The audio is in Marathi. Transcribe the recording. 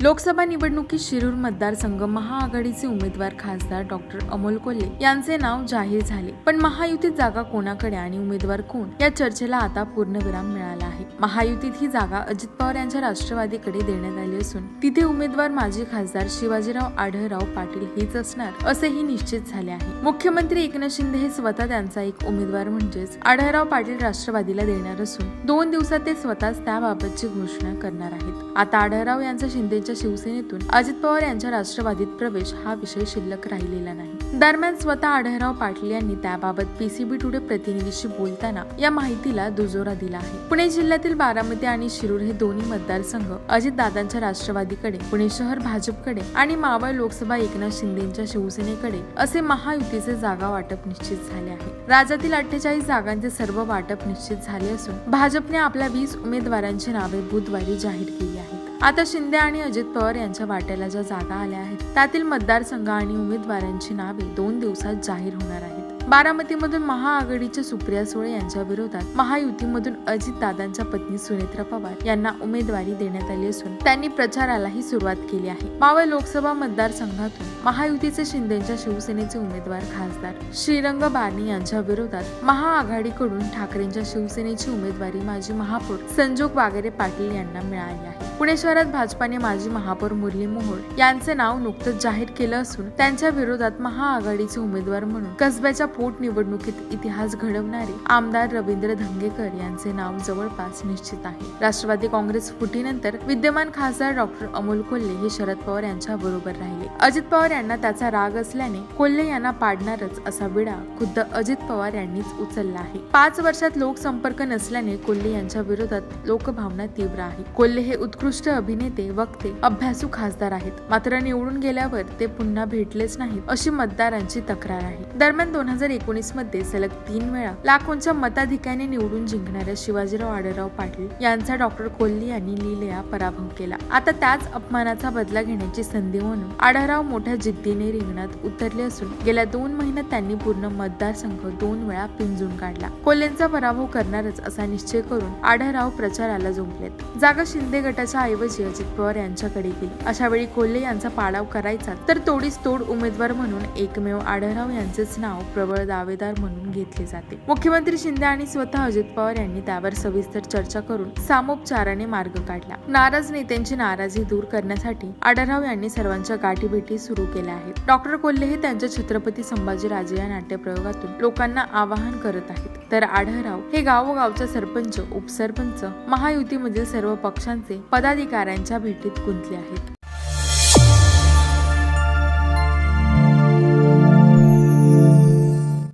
लोकसभा निवडणुकीत शिरूर मतदारसंघ महाआघाडीचे उमेदवार खासदार डॉक्टर अमोल कोल्हे यांचे नाव जाहीर झाले. पण महायुतीत जागा कोणाकडे आणि उमेदवार कोण? या चर्चेला आता पूर्णविराम मिळाला आहे. महायुतीत ही जागा अजित पवार यांच्या राष्ट्रवादीकडे देण्यात आली असून तिथे उमेदवार माजी खासदार शिवाजीराव आढळराव पाटील हेच असणार असेही निश्चित झाले आहे. मुख्यमंत्री एकनाथ शिंदे हे स्वतः त्यांचा एक उमेदवार म्हणजेच आढळराव पाटील राष्ट्रवादीला देणार असून दोन दिवसात ते स्वतःच त्याबाबतची घोषणा करणार आहेत. आता आढळराव यांचा यांच्या शिवसेनेतून अजित पवार यांच्या राष्ट्रवादीत प्रवेश हा विषय शिल्लक राहिलेला नाही. दरम्यान स्वतः आढळराव पाटील यांनी त्याबाबत पीसीबी टुडे प्रतिनिधीशी बोलताना या माहितीला दुजोरा दिला आहे. पुणे जिल्ह्यातील बारामती आणि शिरूर हे दोन्ही मतदारसंघ अजितदादांच्या राष्ट्रवादीकडे पुणे शहर भाजपकडे आणि मावळ लोकसभा एकनाथ शिंदेच्या शिवसेनेकडे असे महायुतीचे जागा वाटप निश्चित झाले आहे. राज्यातील अठ्ठेचाळीस जागांचे सर्व वाटप निश्चित झाले असून भाजपने आपल्या वीस उमेदवारांची नावे बुधवारी जाहीर केली आता शिंदे आणि अजित पवार यांच्या वाट्याला ज्या जागा आल्या आहेत त्यातील मतदारसंघ आणि उमेदवारांची नावे दोन दिवसात जाहीर होणार आहेत. बारामतीमधून महाआघाडीच्या सुप्रिया सुळे यांच्या विरोधात महायुतीमधून अजित दादांच्या पत्नी सुनेत्रा पवार यांना उमेदवारी देण्यात आली असून त्यांनी प्रचारालाही सुरुवात केली आहे. मावळ लोकसभा मतदारसंघातून महायुतीचे शिंदेच्या शिवसेनेचे उमेदवार खासदार श्रीरंग बारणी यांच्या विरोधात महाआघाडीकडून ठाकरेंच्या शिवसेनेची उमेदवारी माजी महापौर संजोग वागेरे पाटील यांना मिळाली आहे. पुणे शहरात भाजपाने माजी महापौर मुरली मोहोळ यांचे नाव नुकतंच जाहीर केलं असून त्यांच्या विरोधात महाआघाडीचे उमेदवार म्हणून कसब्याच्या पोटनिवडणुकीत इतिहास घडवणारे आमदार रवींद्र धंगेकर यांचे नाव जवळपास निश्चित आहे. राष्ट्रवादी काँग्रेस फुटीनंतर विद्यमान खासदार डॉक्टर अमोल कोल्हे हे शरद पवार यांच्या बरोबर राहिले. अजित पवार यांना त्याचा राग असल्याने कोल्हे यांना पाडणारच असा विडा खुद्द अजित पवार यांनीच उचलला आहे. पाच वर्षात लोकसंपर्क नसल्याने कोल्हे यांच्या विरोधात लोकभावना तीव्र आहे. कोल्हे हे उत्कृष्ट अभिनेते वक्ते अभ्यासू खासदार आहेत. मात्र निवडून गेल्यावर ते पुन्हा भेटलेच नाहीत अशी मतदारांची तक्रार आहे. दरम्यान दोन हजार एकोणीसमध्ये सलग तीन वेळा लाखोंच्या मताधिक्याने निवडून जिंकणाऱ्या शिवाजीराव आढळराव पाटील यांचा डॉक्टर कोल्हे यांनी लिलया पराभव केला. आता त्याच अपमानाचा बदला घेण्याची संधी म्हणून आढळराव मोठ्या जिद्दीने रिंगणात उतरले असून गेल्या दोन महिन्यात त्यांनी पूर्ण मतदारसंघ दोन वेळा पिंजून काढला. कोल्हेंचा पराभव करणारच असा निश्चय करून आढळराव प्रचाराला जुंपलेत जागा शिंदे गटाच्या ऐवजी अजित पवार यांच्याकडे गेली. अशा वेळी कोल्हे यांचा पाडाव करायचा तर तोडीस तोड उमेदवार म्हणून एकमेव आढळराव यांचेच नाव प्रबळ दावेदार म्हणून घेतले जाते. मुख्यमंत्री शिंदे आणि स्वतः अजित पवार यांनी त्यावर सविस्तर चर्चा करून सामोपचाराने मार्ग काढला. नाराज नेत्यांची नाराजी दूर करण्यासाठी आढळराव यांनी सर्वांच्या गाठीभेटी सुरू केल्या आहेत. डॉक्टर कोल्हे हे त्यांच्या छत्रपती संभाजीराजे या नाट्यप्रयोगातून लोकांना आवाहन करत आहेत. तर आढळराव हे गावोगावच्या सरपंच उपसरपंच महायुतीमधील सर्व पक्षांचे पदाधिकाऱ्यांच्या भेटीत गुंतले आहेत.